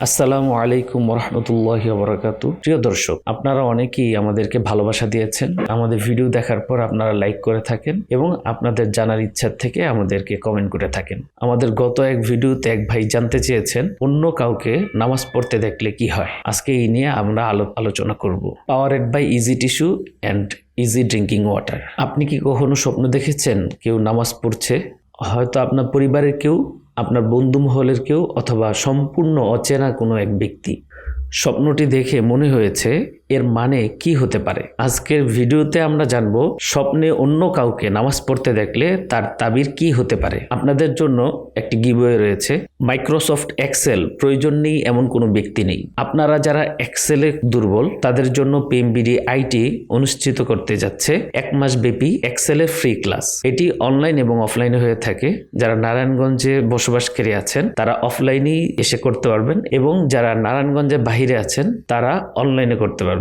আসসালামু আলাইকুম রহমতুল্লাহ বরাকাত প্রিয় দর্শক, আপনারা অনেকেই আমাদেরকে ভালোবাসা দিয়েছেন। আমাদের ভিডিও দেখার পর আপনারা লাইক করে থাকেন এবং আপনাদের জানার ইচ্ছা থেকে আমাদেরকে কমেন্ট করে থাকেন। আমাদের গত এক ভিডিওতে এক ভাই জানতে চেয়েছেন, অন্য কাউকে নামাজ পড়তে দেখলে কি হয়? আজকে এই নিয়ে আমরা আলো- আলোচনা করব। Powered by easy tissue and easy drinking water আপনি কি কখনো স্বপ্ন দেখেছেন কেউ নামাজ পড়ছে? হয়তো আপনার পরিবারের কেউ আপনার বন্ধু মহলের কেউ অথবা সম্পূর্ণ অচেনা কোনো এক ব্যক্তি। স্বপ্নটি দেখে মনে হয়েছে এর মানে কি হতে পারে? আজকের ভিডিওতে আমরা জানব স্বপ্নে অন্য কাউকে নামাজ পড়তে দেখলে তার তাবির কি হতে পারে? আপনাদের জন্য একটি গিবয়ে রয়েছে। মাইক্রোসফট এক্সেল প্রয়োজন নেই এমন কোনো ব্যক্তি নেই। আপনারা যারা এক্সেলে দুর্বল, তাদের জন্য পিএমবিডি আইটি অনুষ্ঠিত করতে যাচ্ছে এক মাস ব্যাপী এক্সেলের ফ্রি ক্লাস এটি অনলাইন এবং অফলাইনে হয়ে থাকে। যারা নারায়ণগঞ্জে বসবাসকারী আছেন, তারা অফলাইনেই এসে করতে পারবেন এবং যারা নারায়ণগঞ্জে বাহিরে আছেন, তারা অনলাইনে করতে পারবেন।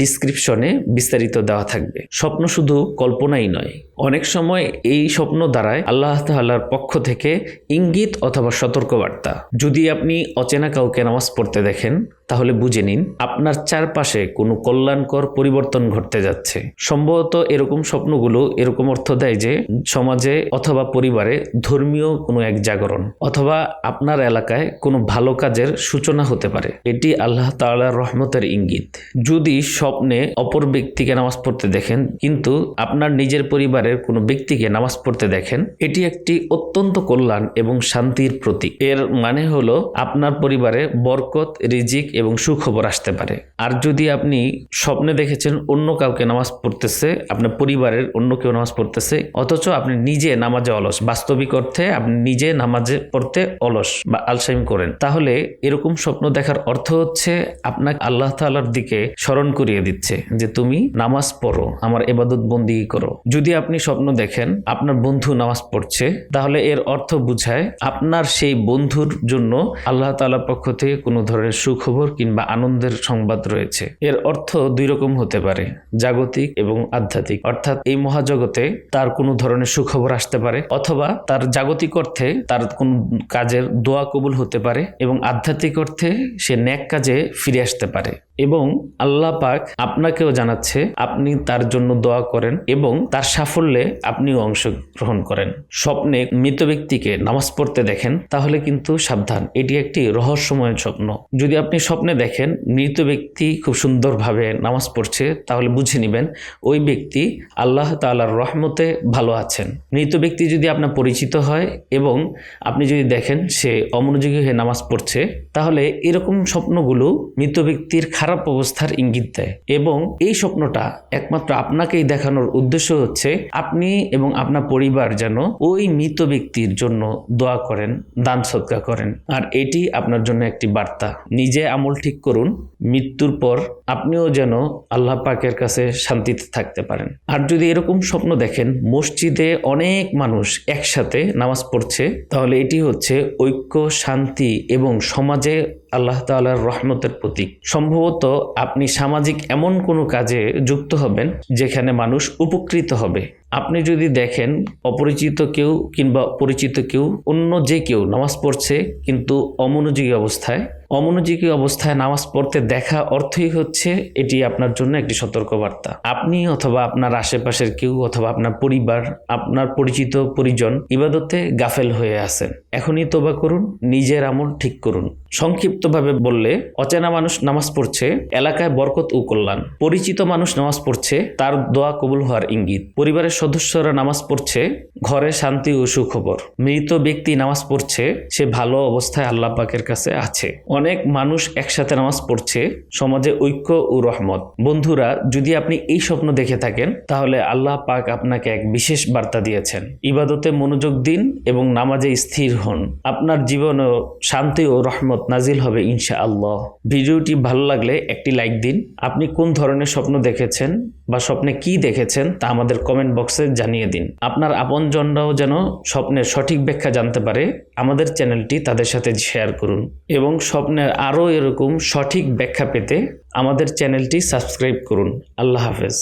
ডিসক্রিপশনে বিস্তারিত দেওয়া থাকবে। স্বপ্ন শুধু কল্পনাই নয়, অনেক সময় এই স্বপ্ন দ্বারায় আল্লাহ তাল্লাহার পক্ষ থেকে ইঙ্গিত অথবা সতর্কবার্তা। যদি আপনি অচেনা কাউকে নামাজ পড়তে দেখেন তাহলে বুঝে নিন, আপনার চারপাশে কোনো কল্যাণকর পরিবর্তন ঘটতে যাচ্ছে। সম্ভবত এরকম স্বপ্নগুলো এরকম অর্থ দেয় যে সমাজে অথবা পরিবারে ধর্মীয় কোনো এক জাগরণ অথবা আপনার এলাকায় কোনো ভালো কাজের সূচনা হতে পারে। এটি আল্লাহ তাআলার রহমতের ইঙ্গিত। যদি স্বপ্নে অপর ব্যক্তিকে নামাজ পড়তে দেখেন, কিন্তু আপনার নিজের পরিবারের কোনো ব্যক্তিকে নামাজ পড়তে দেখেন, এটি একটি অত্যন্ত কল্যাণ এবং শান্তির প্রতীক। এর মানে হলো আপনার পরিবারে বরকত, রিজিক এবং সুখবর আসতে পারে। আর যদি আপনি স্বপ্নে দেখেছেন অন্য কাউকে নামাজ পড়তেছে, আপনার পরিবারের অন্য কেউ নামাজ পড়তেছে, অথচ আপনি নিজে নামাজে অলস, বাস্তবিক অর্থে আপনি নিজে নামাজে পড়তে অলস বা আলসাইম করেন, তাহলে এরকম স্বপ্ন দেখার অর্থ হচ্ছে আপনাকে আল্লাহ তাআলার দিকে স্মরণ করিয়ে দিচ্ছে যে তুমি নামাজ পড়ো, আমার এবাদত বন্দি করো। যদি আপনি স্বপ্ন দেখেন আপনার বন্ধু নামাজ পড়ছে, তাহলে এর অর্থ বুঝায় আপনার সেই বন্ধুর জন্য আল্লাহ তাআলার পক্ষ থেকে কোনো ধরনের সুখবর কিংবা আনন্দের সংবাদ রয়েছে। এর অর্থ দুই রকম হতে পারে, জাগতিক এবং আধ্যাত্মিক। অর্থাৎ এই মহাজগতে তার কোনো ধরনের সুখবর আসতে পারে, অথবা তার জাগতিক অর্থে তার কোন কাজের দোয়া কবুল হতে পারে এবং আধ্যাত্মিক অর্থে সে ন্যাক কাজে ফিরে আসতে পারে। এবং আল্লাহ পাক আপনাকেও জানাচ্ছে, আপনি তার জন্য দোয়া করেন এবং তার সাফল্যে আপনিও অংশগ্রহণ করেন। স্বপ্নে মৃত ব্যক্তিকে নামাজ পড়তে দেখেন, তাহলে কিন্তু সাবধান। এটি একটি রহস্যময় স্বপ্ন। যদি আপনি স্বপ্নে দেখেন মৃত ব্যক্তি খুব সুন্দরভাবে নামাজ পড়ছে, তাহলে বুঝে নেবেন ওই ব্যক্তি আল্লাহ তাআলার রহমতে ভালো আছেন। মৃত ব্যক্তি যদি আপনার পরিচিত হয় এবং আপনি যদি দেখেন সে অমনোযোগী হয়ে নামাজ পড়ছে, তাহলে এরকম স্বপ্নগুলো মৃত ব্যক্তির খারাপ অবস্থার ইঙ্গিত দেয়। এবং এই স্বপ্নটা একমাত্র আপনাকেই দেখানোর উদ্দেশ্য হচ্ছে আপনি এবং আপনার পরিবার যেন ওই মৃত ব্যক্তির জন্য দোয়া করেন, দান সৎকা করেন। আর এটি আপনার জন্য একটি বার্তা। নিজে আমল ঠিক করুন, মৃত্যুর পর আপনিও যেন আল্লাহ পাকের কাছে শান্তিতে থাকতে পারেন। আর যদি এরকম স্বপ্ন দেখেন, মসজিদে অনেক মানুষ একসাথে নামাজ পড়ছে, তাহলে এটি হচ্ছে ঐক্য, শান্তি এবং সমাজে আল্লাহ তাআলার রহমতের প্রতীক। সম্ভবত আপনি সামাজিক এমন কোনো কাজে যুক্ত হবেন, যেখানে মানুষ উপকৃত হবে। আপনি যদি দেখেন অপরিচিত কেউ কিংবা পরিচিত কেউ, অন্য যে কেউ নামাজ পড়ছে কিন্তু অমনোযোগী অবস্থায় অমনোযোগী অবস্থায় নামাজ পড়তে দেখা অর্থই হচ্ছে এটি আপনার জন্য একটি সতর্কবার্তা। আপনি অথবা আপনার আশেপাশের কেউ অথবা আপনার পরিবার, আপনার পরিচিত পরিজন ইবাদতে গাফেল হয়ে আছেন। এখনই তোবা করুন, নিজের আমল ঠিক করুন। সংক্ষিপ্তভাবে বললে, অচেনা মানুষ নামাজ পড়ছে, এলাকায় বরকত ও কল্যাণ। পরিচিত মানুষ নামাজ পড়ছে, তার দোয়া কবুল হওয়ার ইঙ্গিত। পরিবারের সদস্যরা নামাজ পড়ছে, ঘরে শান্তি ও সুখবর। মৃত ব্যক্তি নামাজ পড়ছে, সে ভালো অবস্থায় আল্লাহ পাকের কাছে আছে। অনেক মানুষ একসাথে নামাজ পড়ছে, সমাজে ঐক্য ও রহমত। বন্ধুরা, যদি আপনি এই স্বপ্ন দেখে থাকেন, তাহলে আল্লাহ পাক আপনাকে এক বিশেষ বার্তা দিয়েছেন। ইবাদতে মনোযোগ দিন এবং নামাজে স্থির হন। আপনার জীবনেও শান্তি ও রহমত নাজিল হবে ইনশা আল্লাহ ভিডিওটি ভালো লাগলে একটি লাইক দিন। আপনি কোন ধরনের স্বপ্ন দেখেছেন বা স্বপ্নে কি দেখেছেন তা আমাদের কমেন্ট বক্সে জানিয়ে দিন। আপনার আপনজনরাও যেন স্বপ্নের সঠিক ব্যাখ্যা জানতে পারে, আমাদের চ্যানেলটি তাদের সাথে শেয়ার করুন এবং স্বপ্নের আরও এরকম সঠিক ব্যাখ্যা পেতে আমাদের চ্যানেলটি সাবস্ক্রাইব করুন। আল্লাহ হাফেজ।